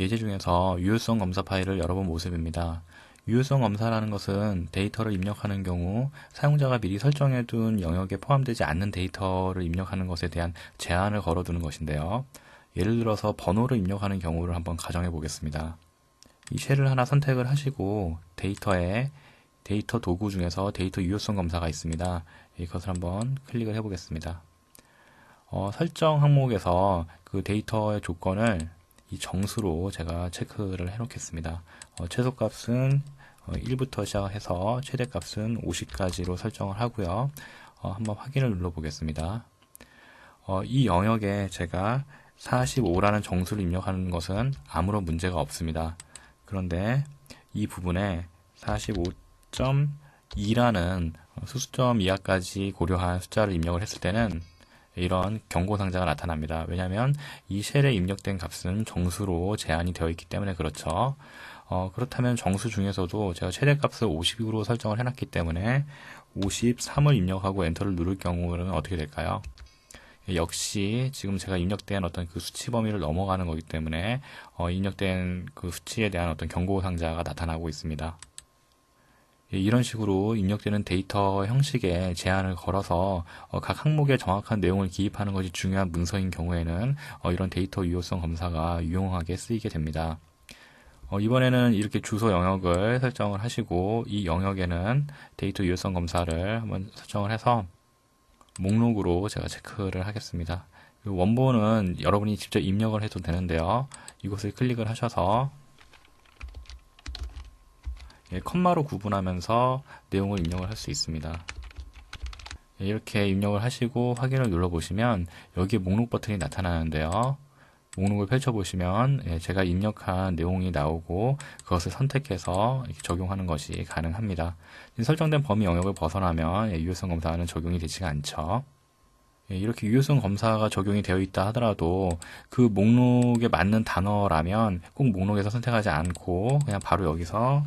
예제 중에서 유효성 검사 파일을 열어본 모습입니다. 유효성 검사라는 것은 데이터를 입력하는 경우 사용자가 미리 설정해둔 영역에 포함되지 않는 데이터를 입력하는 것에 대한 제한을 걸어두는 것인데요. 예를 들어서 번호를 입력하는 경우를 한번 가정해 보겠습니다. 이 쉘을 하나 선택을 하시고 데이터에 데이터 도구 중에서 데이터 유효성 검사가 있습니다. 이것을 한번 클릭을 해 보겠습니다. 어, 설정 항목에서 그 데이터의 조건을 이 정수로 제가 체크를 해 놓겠습니다. 어, 최소값은 어, 1부터 시작해서 최대값은 50까지로 설정을 하고요. 어, 한번 확인을 눌러 보겠습니다. 어, 이 영역에 제가 45라는 정수를 입력하는 것은 아무런 문제가 없습니다. 그런데 이 부분에 45.2라는 수수점 이하까지 고려한 숫자를 입력을 했을 때는 이런 경고 상자가 나타납니다. 왜냐하면 이 쉘에 입력된 값은 정수로 제한이 되어 있기 때문에 그렇죠. 어, 그렇다면 정수 중에서도 제가 최대값을 50으로 설정을 해놨기 때문에 53을 입력하고 엔터를 누를 경우는 어떻게 될까요? 역시 지금 제가 입력된 어떤 그 수치 범위를 넘어가는 거기 때문에 어, 입력된 그 수치에 대한 어떤 경고 상자가 나타나고 있습니다. 예, 이런 식으로 입력되는 데이터 형식에 제한을 걸어서 어, 각 항목에 정확한 내용을 기입하는 것이 중요한 문서인 경우에는 어, 이런 데이터 유효성 검사가 유용하게 쓰이게 됩니다. 어, 이번에는 이렇게 주소 영역을 설정을 하시고 이 영역에는 데이터 유효성 검사를 한번 설정을 해서 목록으로 제가 체크를 하겠습니다. 원본은 여러분이 직접 입력을 해도 되는데요. 이곳을 클릭을 하셔서 예, 컴마로 구분하면서 내용을 입력을 할 수 있습니다. 예, 이렇게 입력을 하시고 확인을 눌러보시면 여기에 목록 버튼이 나타나는데요. 목록을 펼쳐보시면 예, 제가 입력한 내용이 나오고 그것을 선택해서 적용하는 것이 가능합니다. 설정된 범위 영역을 벗어나면 예, 유효성 검사는 적용이 되지가 않죠. 예, 이렇게 유효성 검사가 적용이 되어 있다 하더라도 그 목록에 맞는 단어라면 꼭 목록에서 선택하지 않고 그냥 바로 여기서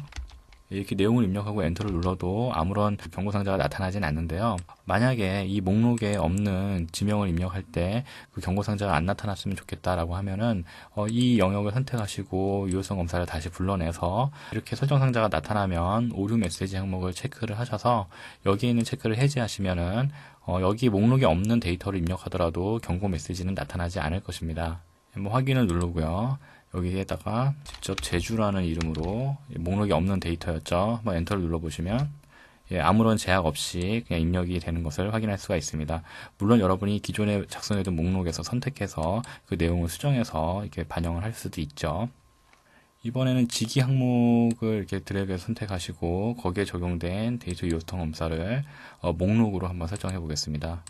이렇게 내용을 입력하고 엔터를 눌러도 아무런 경고 상자가 나타나진 않는데요. 만약에 이 목록에 없는 지명을 입력할 때 그 경고 상자가 안 나타났으면 좋겠다라고 하면은 어, 이 영역을 선택하시고 유효성 검사를 다시 불러내서 이렇게 설정 상자가 나타나면 오류 메시지 항목을 체크를 하셔서 여기에 있는 체크를 해제하시면은 어, 여기 목록에 없는 데이터를 입력하더라도 경고 메시지는 나타나지 않을 것입니다. 한번 확인을 누르고요. 여기에다가 직접 제주라는 이름으로 목록이 없는 데이터였죠. 한번 엔터를 눌러보시면 예, 아무런 제약 없이 그냥 입력이 되는 것을 확인할 수가 있습니다. 물론 여러분이 기존에 작성해둔 목록에서 선택해서 그 내용을 수정해서 이렇게 반영을 할 수도 있죠. 이번에는 지기 항목을 이렇게 드래그 선택하시고 거기에 적용된 데이터 유효성 검사를 어, 목록으로 한번 설정해 보겠습니다.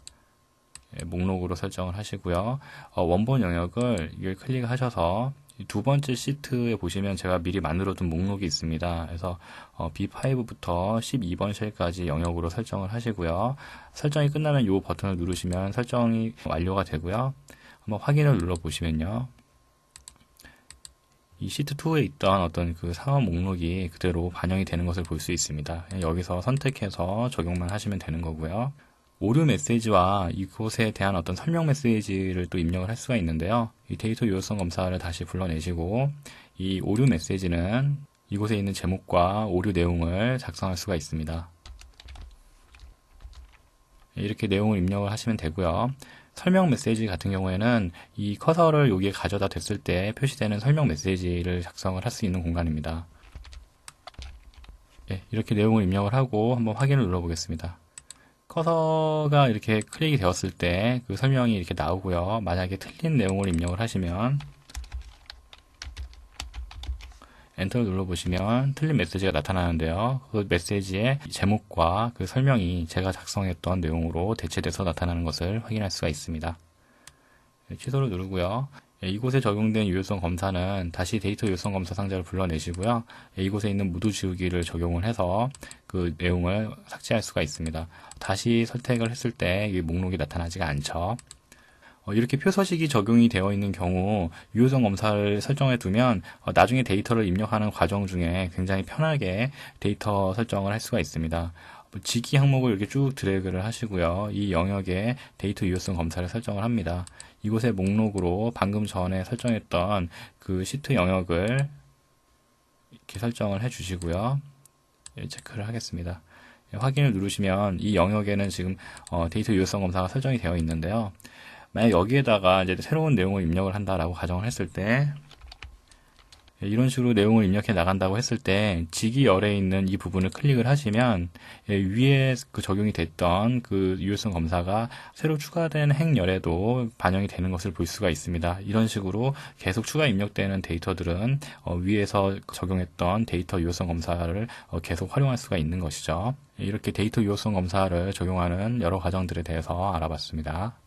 예, 목록으로 설정을 하시고요. 어, 원본 영역을 이걸 클릭하셔서 두 번째 시트에 보시면 제가 미리 만들어둔 목록이 있습니다. 그래서 어, B5부터 12번 쉘까지 영역으로 설정을 하시고요. 설정이 끝나면 이 버튼을 누르시면 설정이 완료가 되고요. 한번 확인을 눌러 보시면요. 이 시트 2에 있던 어떤 그 상업 목록이 그대로 반영이 되는 것을 볼 수 있습니다. 여기서 선택해서 적용만 하시면 되는 거고요. 오류 메시지와 이곳에 대한 어떤 설명 메시지를 또 입력을 할 수가 있는데요. 이 데이터 유효성 검사를 다시 불러내시고 이 오류 메시지는 이곳에 있는 제목과 오류 내용을 작성할 수가 있습니다. 이렇게 내용을 입력을 하시면 되고요. 설명 메시지 같은 경우에는 이 커서를 여기에 가져다 댔을 때 표시되는 설명 메시지를 작성을 할 수 있는 공간입니다. 예, 이렇게 내용을 입력을 하고 한번 확인을 눌러보겠습니다. 커서가 이렇게 클릭이 되었을 때 그 설명이 이렇게 나오고요. 만약에 틀린 내용을 입력을 하시면 엔터를 눌러보시면 틀린 메시지가 나타나는데요. 그 메시지의 제목과 그 설명이 제가 작성했던 내용으로 대체돼서 나타나는 것을 확인할 수가 있습니다. 네, 취소를 누르고요. 예, 이곳에 적용된 유효성 검사는 다시 데이터 유효성 검사 상자를 불러내시고요. 예, 이곳에 있는 무드 지우기를 적용을 해서 그 내용을 삭제할 수가 있습니다. 다시 선택을 했을 때 이 목록이 나타나지가 않죠. 어, 이렇게 표서식이 적용이 되어 있는 경우 유효성 검사를 설정해 두면 어, 나중에 데이터를 입력하는 과정 중에 굉장히 편하게 데이터 설정을 할 수가 있습니다. 뭐 직위 항목을 이렇게 쭉 드래그를 하시고요. 이 영역에 데이터 유효성 검사를 설정을 합니다. 이곳에 목록으로 방금 전에 설정했던 그 시트 영역을 이렇게 설정을 해 주시고요. 예, 체크를 하겠습니다. 예, 확인을 누르시면 이 영역에는 지금 어, 데이터 유효성 검사가 설정이 되어 있는데요. 만약 여기에다가 이제 새로운 내용을 입력을 한다라고 가정을 했을 때 예, 이런 식으로 내용을 입력해 나간다고 했을 때 직위 열에 있는 이 부분을 클릭을 하시면 예, 위에 그 적용이 됐던 그 유효성 검사가 새로 추가된 행열에도 반영이 되는 것을 볼 수가 있습니다. 이런 식으로 계속 추가 입력되는 데이터들은 어, 위에서 적용했던 데이터 유효성 검사를 어, 계속 활용할 수가 있는 것이죠. 예, 이렇게 데이터 유효성 검사를 적용하는 여러 과정들에 대해서 알아봤습니다.